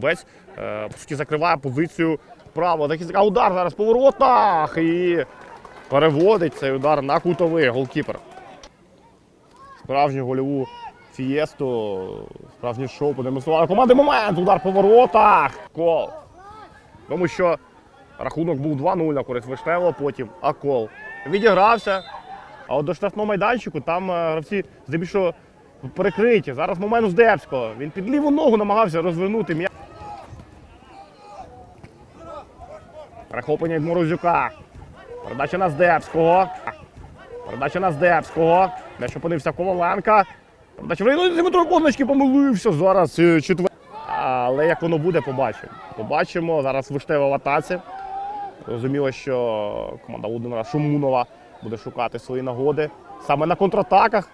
Парубець е, по суті закриває позицію право. Захисника удар зараз по воротах і переводить цей удар на кутовий голкіпер. Справжню гольову фієсту, справжнє шоу подемонстрували команди. Момент, удар по воротах. Кол. Тому що рахунок був 2-0 на користь Вишневого, потім Акол. Відігрався. А от до штрафного майданчику там е, гравці здебільшого перекриті. Зараз момент Здебського. Він під ліву ногу намагався розвернути м'яч. Перехоплення від Морозюка. Передача на Здебського. Передача на Здебського. М'яч опинився Коваленка. Передача в районі Дмитро позначки помилився. Зараз е, четвер. Але як воно буде, побачимо. Побачимо. Зараз Виштева в атаці. Зрозуміло, що команда Володимира Шумунова буде шукати свої нагоди саме на контратаках.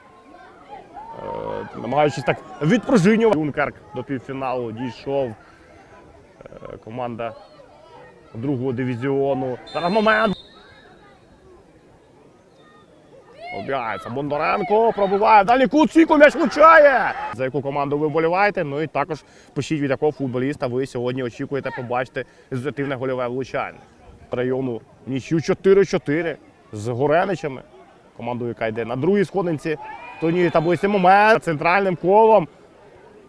Е, намагаючись так відпружинювати. Юнкерк до півфіналу дійшов. Е, команда другого дивізіону. Зараз момент. Обігається Бондаренко, пробиває. Далі Куцико м'яч влучає. За яку команду ви вболіваєте? Ну і також пишіть, від якого футболіста ви сьогодні очікуєте побачити результативне гольове влучання. Району нічю 4-4 з Гореничами. Командою, яка йде на другій сходинці турнірі таблиці момент центральним колом.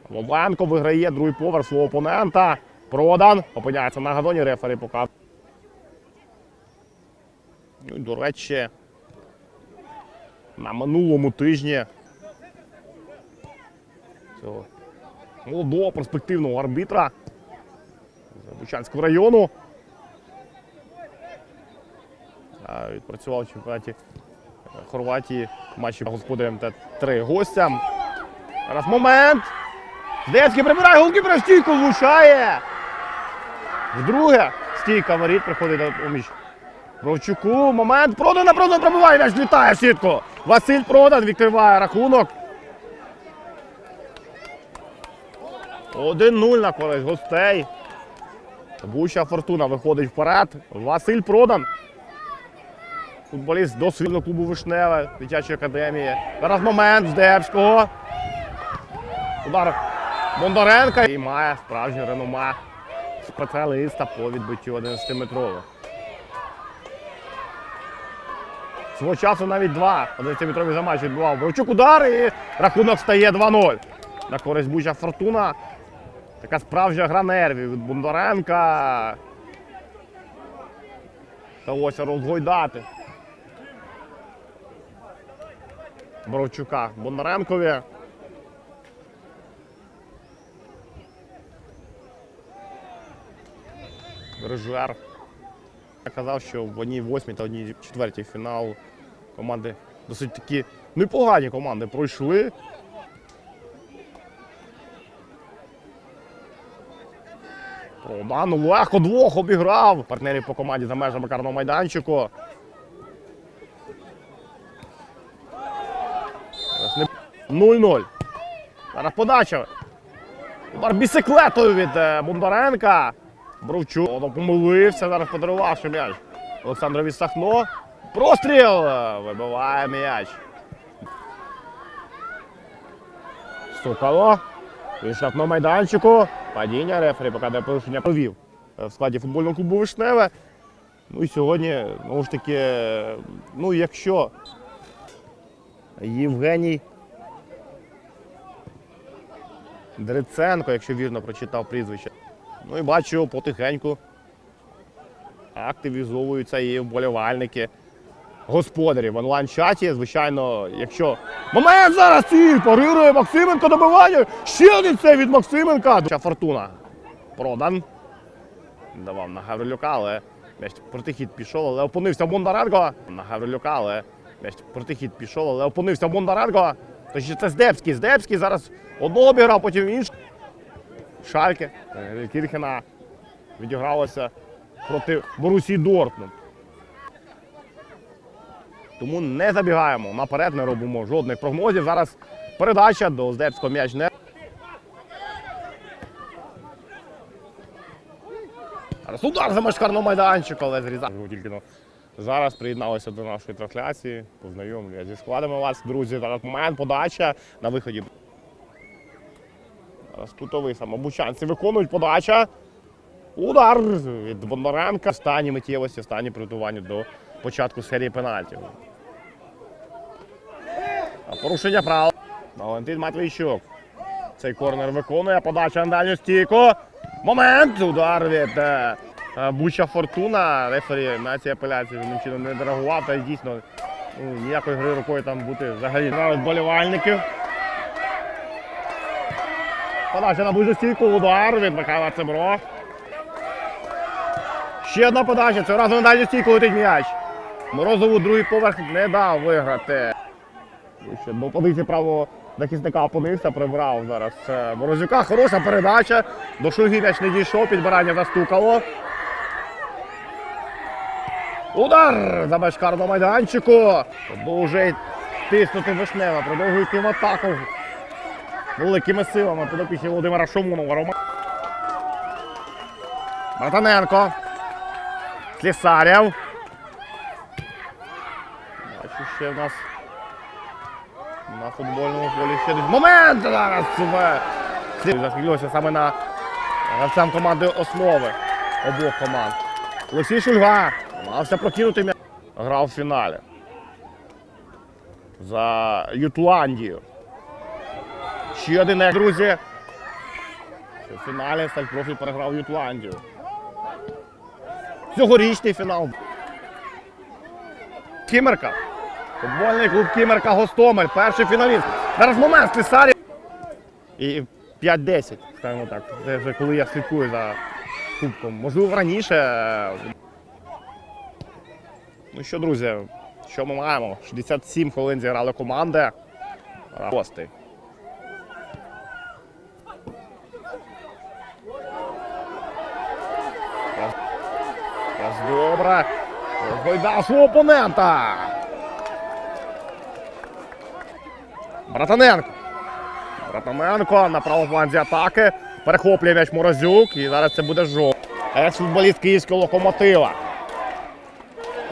Лобенко виграє другий поверх свого опонента. Продан опиняється на газоні, рефері показує. Ну, до речі, на минулому тижні цього молодого перспективного арбітра з Бучанського району. Відпрацював в чемпіонаті е, Хорватії матчі господарям та три гостям. Зараз момент. Здецький прибирає голкіпера, стійку влучає. Вдруге стійка воріт приходить на поміч. Бровчуку, момент. Продана, продан пробиває, м'яч літає в сітку. Василь Продан відкриває рахунок. 1-0 на користь гостей. Буча Фортуна виходить вперед. Василь Продан. Футболіст досвідного клубу Вишневе, дитячої академії. Зараз момент Здебського. Удар Бондаренка. І має справжнє реноме спеціаліста по відбиттю 11-метрових. Свого часу навіть два 11-метрові за матч відбував. Бровчук удар і рахунок стає 2-0. На користь Буча Фортуна. Така справжня гра нервів від Бондаренка. Вдалося розгойдати. Боровчука Бондаренкові. Режуер. Я казав, що в одній восьмій та одній четвертій фінал команди досить такі непогані команди пройшли. Продан легко двох обіграв. Партнерів по команді за межами карного майданчику. Не- 0-0. Зараз подача. Удар бісиклетою від е, Бондаренка. Бровчук помилився, зараз подарувавши м'яч. Олександрові Сахно. Простріл! Вибиває м'яч. Стукало. Вийшов на майданчику. Падіння рефері показує порушення провів е, в складі футбольного клубу Вишневе. Ну і сьогодні, знову ж таки, ну якщо Євгеній Дриценко, якщо вірно прочитав прізвище. Ну і бачу, потихеньку активізовуються і вболівальники господарів в онлайн-чаті. Звичайно, якщо. Момент зараз ціль! Парирує Максименко добивання! Ще один це від Максименка! Ця фортуна. Продан. Давав на Гаврилюка, але протихід пішов, але опинився Бондаренко. На Гаврилюка, але протихід пішов, але опинився Бондаренко. Тож це Здебський. Здебський зараз одного обіграв, потім іншого. Шальке Кірхена відігралося проти Борусії Дортмунд. Тому не забігаємо наперед, не робимо жодних прогнозів. Зараз передача до Здебського м'яч не. Зараз удар за мешкарного майданчика, але зрізав. Зараз приєдналися до нашої трансляції. Познайомлю зі складами вас, друзі. Зараз момент, подача на виході. Зараз кутовий самобучанці виконують подача. Удар від Бондаренка. Останні миттєвості, останні приготування до початку серії пенальтів. Порушення правил. Валентин Матвійчук. Цей корнер виконує. Подача на дальню стійку. Момент! Удар від е, е, Буча Фортуна. Рефері на цій апеляції чином не реагував. Та дійсно ну, ніякої гри рукою там бути взагалі вболівальників. Подача на ближню стійку. Удар від Михайла Цебро. Ще одна подача. Цього разу на дальню стійку летить м'яч. Морозову другий поверх не дав виграти. Ще до позиції правого захисника опинився, прибрав зараз е, Морозюка. Хороша передача. До Шульги м'яч не дійшов, підбирання застукало. Удар за меж карного майданчику. Продовжує тиснути Вишнева, продовжує йти в атаку. Великими силами подопічні Володимира Шумунова. Рома. Братаненко. Слісарєв. Бачу, ще в нас на футбольному полі ще десь момент зараз. Слід Захилилося саме на гравцям команди основи обох команд. Олексій Шульга намагався прокинути м'яч. Грав в фіналі. За Ютландію. Ще один друзі. Що в фіналі Сталь профі переграв Ютландію. Цьогорічний фінал. Кімерка. Футбольний клуб Кімерка Гостомель. Перший фіналіст. Зараз момент Слісарі. І 5-10, скажімо так. Це вже коли я слідкую за кубком. Можливо, раніше. Ну що, друзі, що ми маємо? 67 хвилин зіграли команди. Гости. Раз, раз добре. Гойда свого опонента. Братаненко. Братаненко на правому фланзі атаки. Перехоплює м'яч Морозюк. І зараз це буде жов. Екс-футболіст київського локомотива.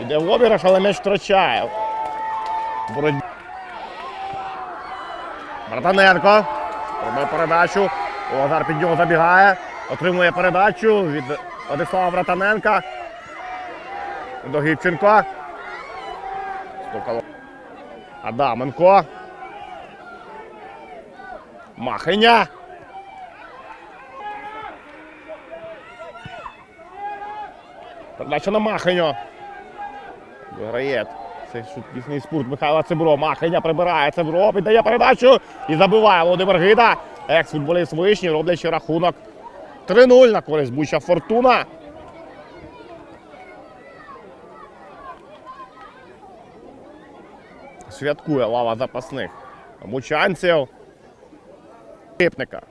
Іде в обіграш, але м'яч втрачає. Боротьба. Братаненко. Робить передачу. Озар під нього забігає. Отримує передачу від Владислава Братаненка. До. Стукало. Адаменко. Махиня. Передача на Махиню. Виграє цей швидкісний спорт Михайла Цибро. Махиня прибирає Цибро, піддає передачу і забиває Володимир Гида. Екс-футболіст Вишні, роблячи рахунок 3-0 на користь Буча Фортуна. Святкує лава запасних бучанців. Кипника.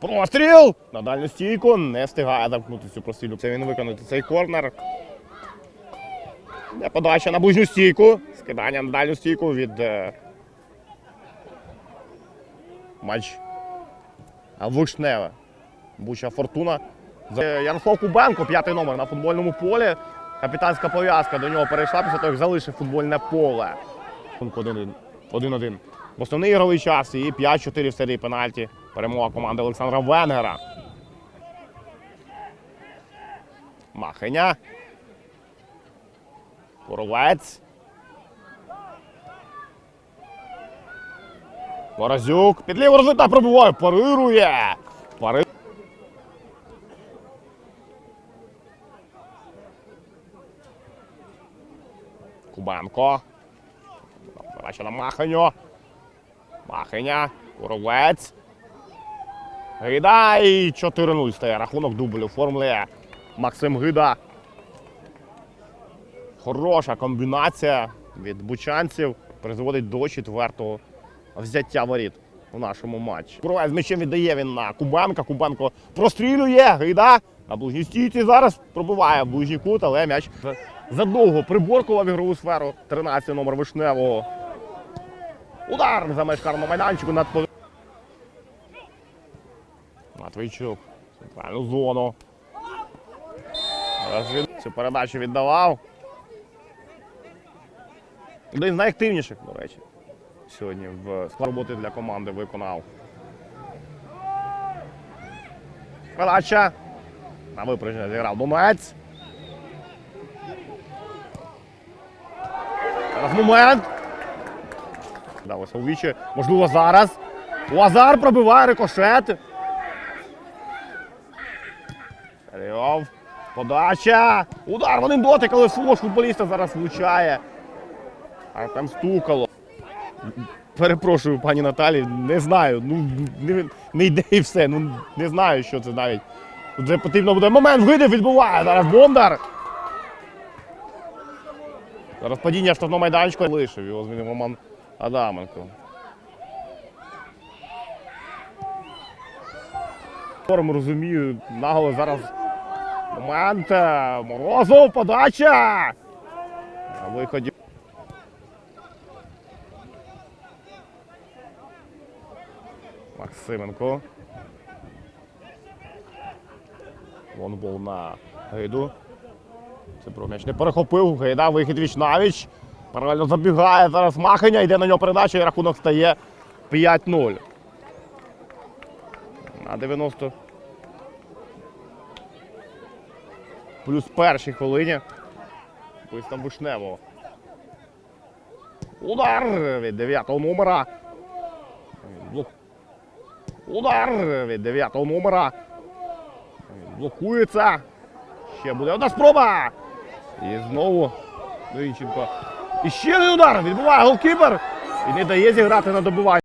Простріл! На дальню стійку не встигає замкнути цю прострілю. Це він виконати цей корнер. Де подача на ближню стійку. Скидання на дальню стійку від е... матч Вишневе. Буча Фортуна. Це Ярослав Кубенко, п'ятий номер на футбольному полі. Капітанська пов'язка до нього перейшла після того, як залишив футбольне поле. 1-1. В основний ігровий час і 5-4 в серії пенальті. Перемога команди Олександра Венгера. Махиня. Коровець. Морозюк. Під ліву результат пробиває. Парирує. Пари... Кубенко. Передача на Маханю. Маханя. Коровець. Гида і 4-0 стає. Рахунок дублю оформлює Максим Гида. Хороша комбінація від бучанців призводить до четвертого взяття воріт у нашому матчі. Коровець з м'ячем віддає він на Кубенка. Кубенко прострілює. Гида на ближній стійці зараз пробиває ближній кут, але м'яч задовго приборкував ігрову сферу. 13 номер вишневого. Удар за меж майданчику над Матвійчук. Центральну зону. Він цю передачу віддавав. Один з найактивніших, до речі, сьогодні в склад роботи для команди виконав. Передача. На випередження зіграв Донець. Зараз момент. Далося у вічі. Можливо, зараз. Лазар пробиває рикошет. Серйов. Подача. Удар в один дотик, але футболіста зараз влучає. Артем стукало. Перепрошую, пані Наталі, не знаю. Ну, не, не йде і все. Ну, не знаю, що це навіть. Тут вже потрібно буде момент вгидив, відбуває. Зараз Бондар. Зараз падіння штрафного майданчика лишив. Його змінив Роман Адаменко. Розумію, наголо зараз момент. Морозов, подача! На виході. Максименко. Лонгбол на гайду. Це м'яч не перехопив. Гайда, вихід віч навіч. Паралельно забігає зараз Маханя, йде на нього передача і рахунок стає 5-0. На 90. Плюс першій хвилині. Ось там Вишневого. Удар від 9 номера. Удар від 9-го номера. Блокується. Ще буде одна спроба. І знову Довінченко. І ще один удар. Відбуває голкіпер. І не дає зіграти на добивання.